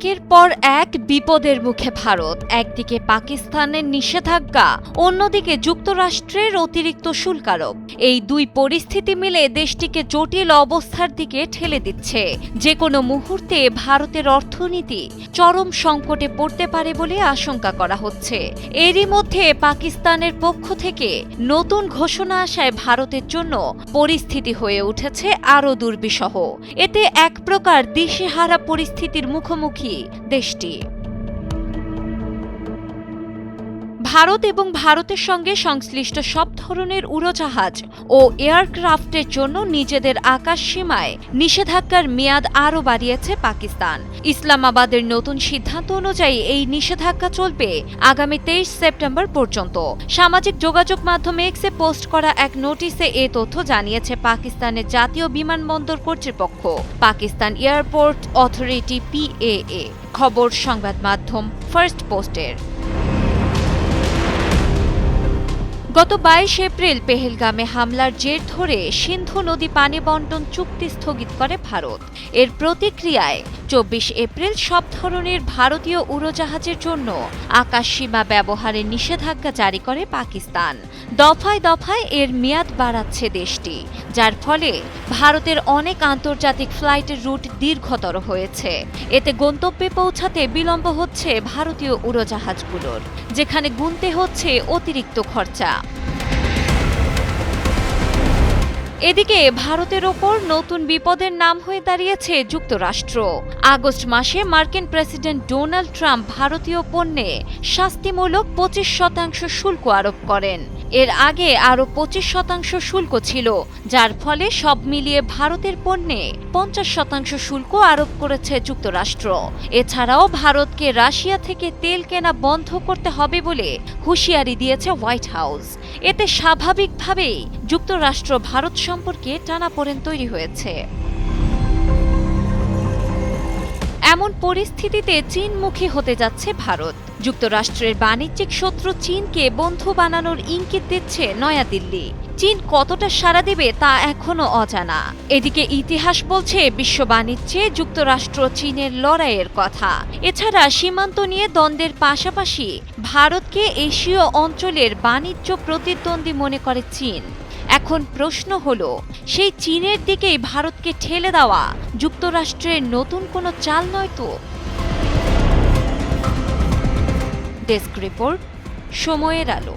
একের পর এক বিপদের মুখে ভারত। একদিকে পাকিস্তানের নিষেধাজ্ঞা, অন্যদিকে যুক্তরাষ্ট্রের অতিরিক্ত শুল্কারোপ। এই দুই পরিস্থিতি মিলে দেশটিকে জটিল অবস্থার দিকে ঠেলে দিচ্ছে। যে কোনো মুহূর্তে ভারতের অর্থনীতি চরম সংকটে পড়তে পারে বলে আশঙ্কা করা হচ্ছে। এরই মধ্যে পাকিস্তানের পক্ষ থেকে নতুন ঘোষণা আসায় ভারতের জন্য পরিস্থিতি হয়ে উঠেছে আরও দুর্বিষহ। এতে এক প্রকার দিশেহারা পরিস্থিতির মুখোমুখি দেশটি। ভারত এবং ভারতের সঙ্গে সংশ্লিষ্ট সব ধরনের উড়োজাহাজ ও এয়ারক্রাফটের জন্য নিজেদের আকাশ সীমায় নিষেধাজ্ঞার মেয়াদ আরও বাড়িয়েছে পাকিস্তান। ইসলামাবাদের নতুন সিদ্ধান্ত অনুযায়ী এই নিষেধাজ্ঞা চলবে আগামী তেইশ সেপ্টেম্বর পর্যন্ত। সামাজিক যোগাযোগ মাধ্যমে এক্সে পোস্ট করা এক নোটিশে এ তথ্য জানিয়েছে পাকিস্তানের জাতীয় বিমানবন্দর কর্তৃপক্ষ, পাকিস্তান এয়ারপোর্ট অথরিটি পিএএ খবর সংবাদ মাধ্যম ফার্স্ট পোস্টের। গত বাইশ এপ্রিল পেহেলগামে হামলার জের ধরে সিন্ধু নদী পানি বন্টন চুক্তি স্থগিত করে ভারত। এর প্রতিক্রিয়ায় চব্বিশ এপ্রিল সব ধরনের ভারতীয় উড়োজাহাজের জন্য আকাশসীমা ব্যবহারের নিষেধাজ্ঞা জারি করে পাকিস্তান। দফায় দফায় এর মেয়াদ বাড়াচ্ছে দেশটি, যার ফলে ভারতের অনেক আন্তর্জাতিক ফ্লাইটের রুট দীর্ঘতর হয়েছে। এতে গন্তব্যে পৌঁছাতে বিলম্ব হচ্ছে ভারতীয় উড়োজাহাজগুলোর, যেখানে গুনতে হচ্ছে অতিরিক্ত খরচা। এদিকে ভারতের ওপর নতুন বিপদের নাম হয়ে দাঁড়িয়েছে যুক্তরাষ্ট্র। আগস্ট মাসে মার্কিন প্রেসিডেন্ট ডোনাল্ড ট্রাম্প ভারতীয় পণ্যে শাস্তিমূলক পঁচিশ শতাংশ শুল্ক আরোপ করেন। এর আগে আরও পঁচিশ শতাংশ শুল্ক ছিল, যার ফলে সব মিলিয়ে ভারতের পণ্যে পঞ্চাশ শতাংশ শুল্ক আরোপ করেছে যুক্তরাষ্ট্র। এছাড়াও ভারতকে রাশিয়া থেকে তেল কেনা বন্ধ করতে হবে বলে হুঁশিয়ারি দিয়েছে হোয়াইট হাউস। এতে স্বাভাবিকভাবেই যুক্তরাষ্ট্র ভারত সম্পর্কে টানাপোড়েন তৈরি হয়েছে। এমন পরিস্থিতিতে চীনমুখী হতে যাচ্ছে ভারত। যুক্তরাষ্ট্রের বাণিজ্যিক শত্রু চীনকে বন্ধু বানানোর ইঙ্গিত দিচ্ছে নয়াদিল্লি। চীন কতটা সাড়া দেবে তা এখনও অজানা। এদিকে ইতিহাস বলছে বিশ্ব বাণিজ্যে যুক্তরাষ্ট্র চীনের লড়াইয়ের কথা। এছাড়া সীমান্ত নিয়ে দ্বন্দ্বের পাশাপাশি ভারতকে এশীয় অঞ্চলের বাণিজ্য প্রতিদ্বন্দ্বী মনে করে চীন। এখন প্রশ্ন হলো, সেই চীনের দিকেই ভারতকে ঠেলে দেওয়া যুক্তরাষ্ট্রের নতুন কোনো চাল নয় তো? ডেস্ক রিপোর্ট, সময়ের আলো।